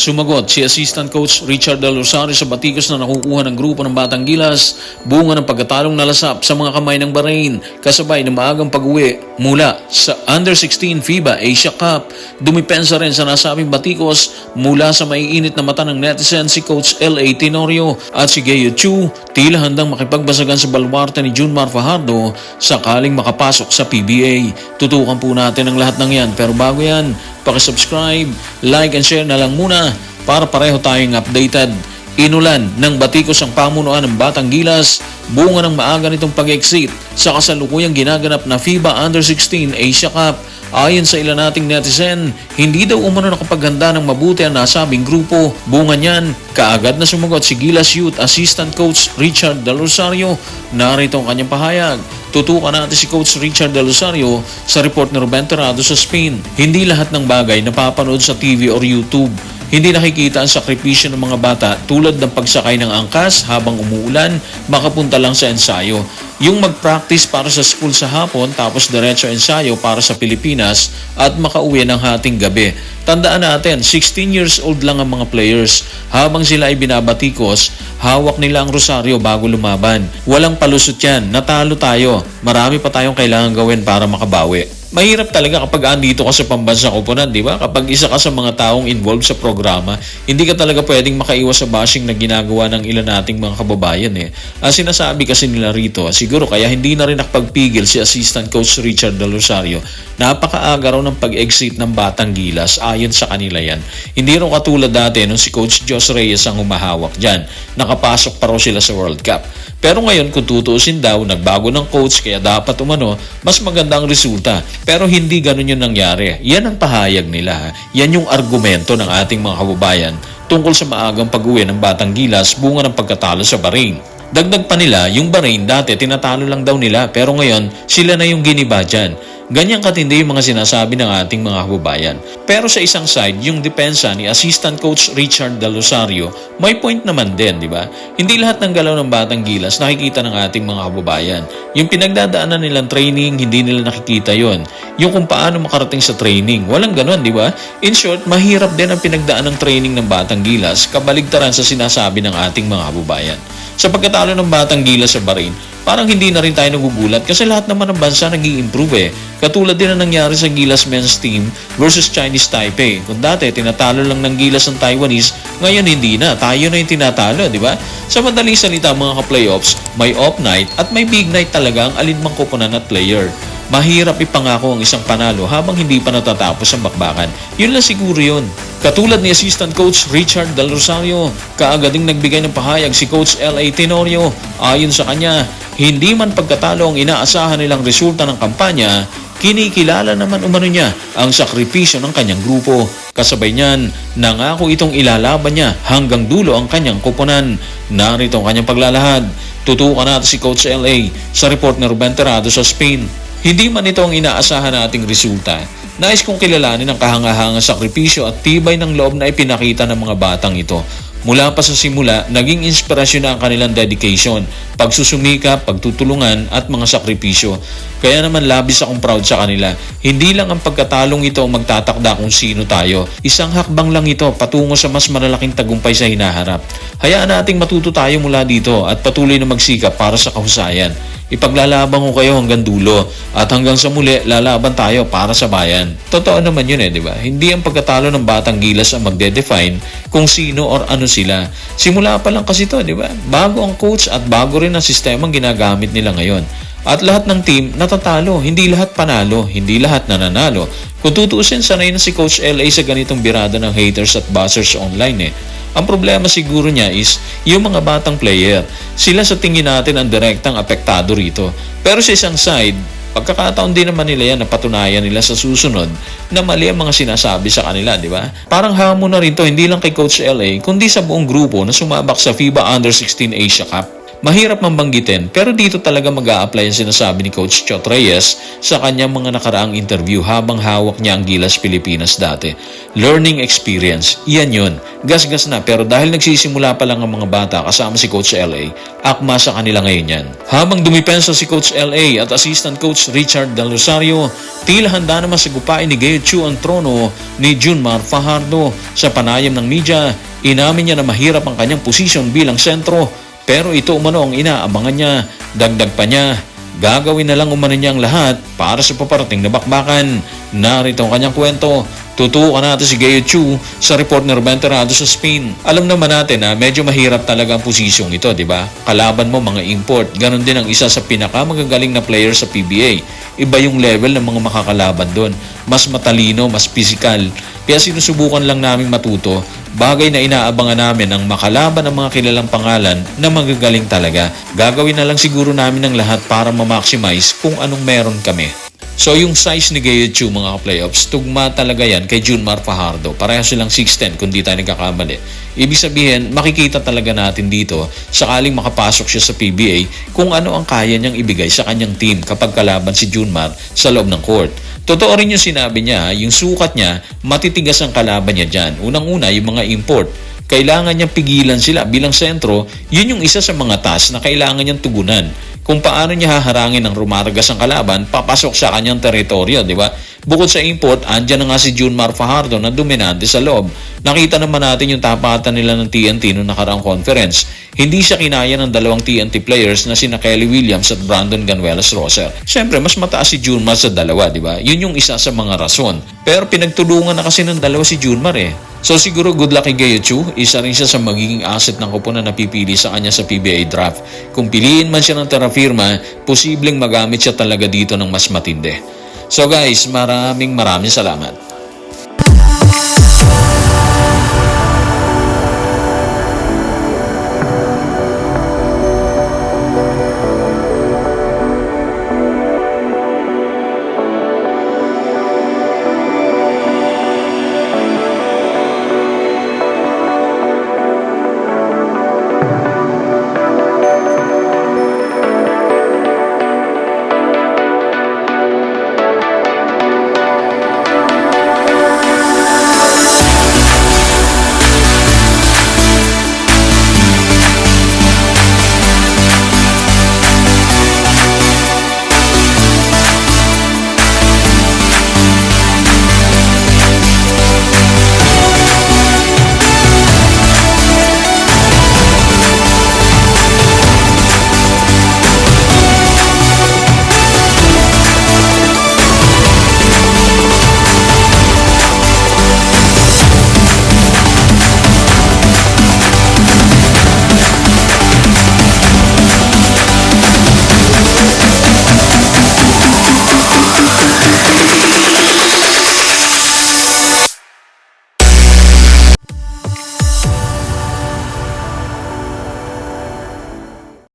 Sumagot si Assistant Coach Richard Del Rosario sa batikos na nakukuha ng grupo ng Batang Gilas bunga ng pagkatalong nalasap sa mga kamay ng Bahrain kasabay ng maagang pag-uwi mula sa Under-16 FIBA Asia Cup. Dumipensa rin sa nasabing batikos mula sa maiinit na mata ng netizen si Coach L.A. Tenorio at si Geo Chu tila handang makipagbasagan sa balwarte ni Junmar Fajardo sakaling makapasok sa PBA. Tutukan po natin ang lahat ng yan pero bago yan, pakisubscribe, like and share na lang muna para pareho tayong updated. Inulan ng batikos ang pamunuan ng Batang Gilas bunga ng maaga nitong pag-exit sa kasalukuyang ginaganap na FIBA Under-16 Asia Cup. Ayon sa ilan nating netizen, hindi daw umano nakapaghanda ng mabuti ang nasabing grupo. Bunga niyan, kaagad na sumagot si Gilas Youth Assistant Coach Richard Del Rosario. Narito ang kanyang pahayag. Tutukan natin si Coach Richard Del Rosario sa report ni Ruben Terrado sa Spain. Hindi lahat ng bagay napapanood sa TV or YouTube. Hindi nakikita ang sakripisyo ng mga bata tulad ng pagsakay ng angkas habang umuulan, makapunta lang sa ensayo. Yung mag-practice para sa school sa hapon tapos diretso ensayo para sa Pilipinas at makauwi ng hating gabi. Tandaan natin, 16 years old lang ang mga players. Habang sila ay binabatikos, hawak nila ang rosaryo bago lumaban. Walang palusot yan, natalo tayo. Marami pa tayong kailangan gawin para makabawi. Mahirap talaga kapag andito ka sa pambansang koponan, di ba? Kapag isa ka sa mga taong involved sa programa, hindi ka talaga pwedeng makaiwas sa bashing na ginagawa ng ilan nating mga kababayan eh. Ang sinasabi kasi nila rito, siguro kaya hindi na rin nakapagpigil si Assistant Coach Richard Del Rosario. Napakaaga raw ng pag-exit ng Batang Gilas ayon sa kanila yan. Hindi raw katulad dati nung si Coach Jos Reyes ang humahawak dyan. Nakapasok pa raw sila sa World Cup. Pero ngayon kung tutuusin daw, nagbago ng coach kaya dapat umano, mas maganda ang resulta. Pero hindi ganun yung nangyari. Yan ang pahayag nila. Yan yung argumento ng ating mga kababayan tungkol sa maagang pag-uwi ng Batang Gilas bunga ng pagkatalo sa Bahrain. Dagdag pa nila, yung Bahrain dati tinatalo lang daw nila pero ngayon sila na yung giniba dyan. Ganyan katindi yung mga sinasabi ng ating mga kababayan. Pero sa isang side, yung depensa ni Assistant Coach Richard Del Rosario, may point naman din, di ba? Hindi lahat ng galaw ng Batang Gilas nakikita ng ating mga kababayan. Yung pinagdadaanan nilang training, hindi nila nakikita yon. Yung kung paano makarating sa training, walang ganon, di ba? In short, mahirap din ang pinagdaan ng training ng Batang Gilas kabaligtaran sa sinasabi ng ating mga kababayan. Sa pagkatalo ng Batang Gilas sa Bahrain, parang hindi na rin tayo nagugulat kasi lahat naman ng bansa nag improve eh. Katulad din ang nangyari sa Gilas men's team versus Chinese Taipei. Kung dati tinatalo lang ng Gilas ng Taiwanese, ngayon hindi na. Tayo na yung tinatalo, di ba? Sa madaling salita mga ka-playoffs, may off night at may big night talaga ang alinmang koponan at player. Mahirap ipangako ang isang panalo habang hindi pa natatapos ang bakbakan. Yun lang siguro yun. Katulad ni Assistant Coach Richard Del Rosario, kaagad ding nagbigay ng pahayag si Coach L.A. Tenorio. Ayon sa kanya, hindi man pagkatalo ang inaasahan nilang resulta ng kampanya, kinikilala naman umano niya ang sakripisyo ng kanyang grupo. Kasabay niyan, nangako itong ilalaban niya hanggang dulo ang kanyang kuponan. Narito ang kanyang paglalahad. Tutukan natin si Coach L.A. sa report ni Ruben Terrado sa Spain. Hindi man ito ang inaasahan nating resulta. Nais kong kilalanin ang kahangahangang sakripisyo at tibay ng loob na ipinakita ng mga batang ito. Mula pa sa simula, naging inspirasyon na ang kanilang dedication, pagsusumika, pagtutulungan at mga sakripisyo. Kaya naman labis akong proud sa kanila. Hindi lang ang pagkatalong ito ang magtatakda kung sino tayo. Isang hakbang lang ito patungo sa mas malalaking tagumpay sa hinaharap. Hayaan nating matuto tayo mula dito at patuloy na magsikap para sa kahusayan. Ipaglalaban ko kayo hanggang dulo at hanggang sa muli lalaban tayo para sa bayan. Totoo naman yun eh, di ba? Hindi ang pagkatalo ng batang gilas ang magde-define kung sino or ano sila. Simula pa lang kasi to, di ba? Bago ang coach at bago rin ang sistemang ginagamit nila ngayon. At lahat ng team natatalo, hindi lahat panalo, hindi lahat nananalo. Kung tutuusin, sanay na si Coach LA sa ganitong birada ng haters at buzzers online eh. Ang problema siguro niya is yung mga batang player. Sila sa tingin natin ang direktang apektado rito. Pero sa isang side, pagkakataon din naman nila yan na patunayan nila sa susunod na mali ang mga sinasabi sa kanila, di ba? Parang hamon na rin to, hindi lang kay Coach LA, kundi sa buong grupo na sumabak sa FIBA Under-16 Asia Cup. Mahirap man banggitin pero dito talaga mag apply ang sinasabi ni Coach Chot Reyes sa kanyang mga nakaraang interview habang hawak niya ang Gilas Pilipinas dati. Learning experience, yan yun. Gas-gas na pero dahil nagsisimula pa lang ang mga bata kasama si Coach LA, akma sa kanila ngayon yan. Habang dumipensa si Coach LA at Assistant Coach Richard Del Rosario, tila handa naman sagupain ni Gayo Chu ang trono ni Junmar Fajardo. Sa panayam ng media, inamin niya na mahirap ang kanyang posisyon bilang sentro pero ito umano ang inaabangan niya. Dagdag pa niya, gagawin na lang umano niya ang lahat para sa paparating na bakbakan. Narito ang kanyang kwento. Tutukan natin si Gayo Chu sa report ni Ruben Terrado sa Spain. Alam naman natin na medyo mahirap talaga ang posisyong ito, di ba? Kalaban mo mga import. Ganon din ang isa sa pinakamagagaling na player sa PBA. Iba yung level ng mga makakalaban doon. Mas matalino, mas physical. Kaya sinusubukan lang namin matuto. Bagay na inaabangan namin ang makalaban ng mga kilalang pangalan na magagaling talaga. Gagawin na lang siguro namin ang lahat para ma-maximize kung anong meron kami. So yung size ni Gayo Chu mga playoffs, tugma talaga yan kay Junmar Fajardo. Pareho silang 6'10 kung di tayo nagkakamali. Ibig sabihin, makikita talaga natin dito sakaling makapasok siya sa PBA kung ano ang kaya niyang ibigay sa kanyang team kapag kalaban si Junmar sa loob ng court. Totoo rin yung sinabi niya, yung sukat niya, matitigas ang kalaban niya dyan. Unang-una, yung mga import kailangan niyang pigilan sila bilang sentro, yun yung isa sa mga task na kailangan niyang tugunan. Kung paano niya haharangin ng rumargas ang kalaban, papasok sa kanyang teritoryo, di ba? Bukod sa import, andyan na nga si Junmar Fajardo na dominante sa loob. Nakita naman natin yung tapatan nila ng TNT noong nakaraang conference. Hindi siya kinaya ng dalawang TNT players na sina Kelly Williams at Brandon Ganuelas Roser. Siyempre, mas mataas si Junmar sa dalawa, di ba? Yun yung isa sa mga rason. Pero pinagtulungan na kasi ng dalawa si Junmar eh. So siguro good luck kay Gayo Chu, isa rin siya sa magiging asset ng kupunan na napipili sa kanya sa PBA draft. Kung piliin man siya ng terafirma, posibleng magamit siya talaga dito ng mas matindi. So guys, maraming maraming salamat.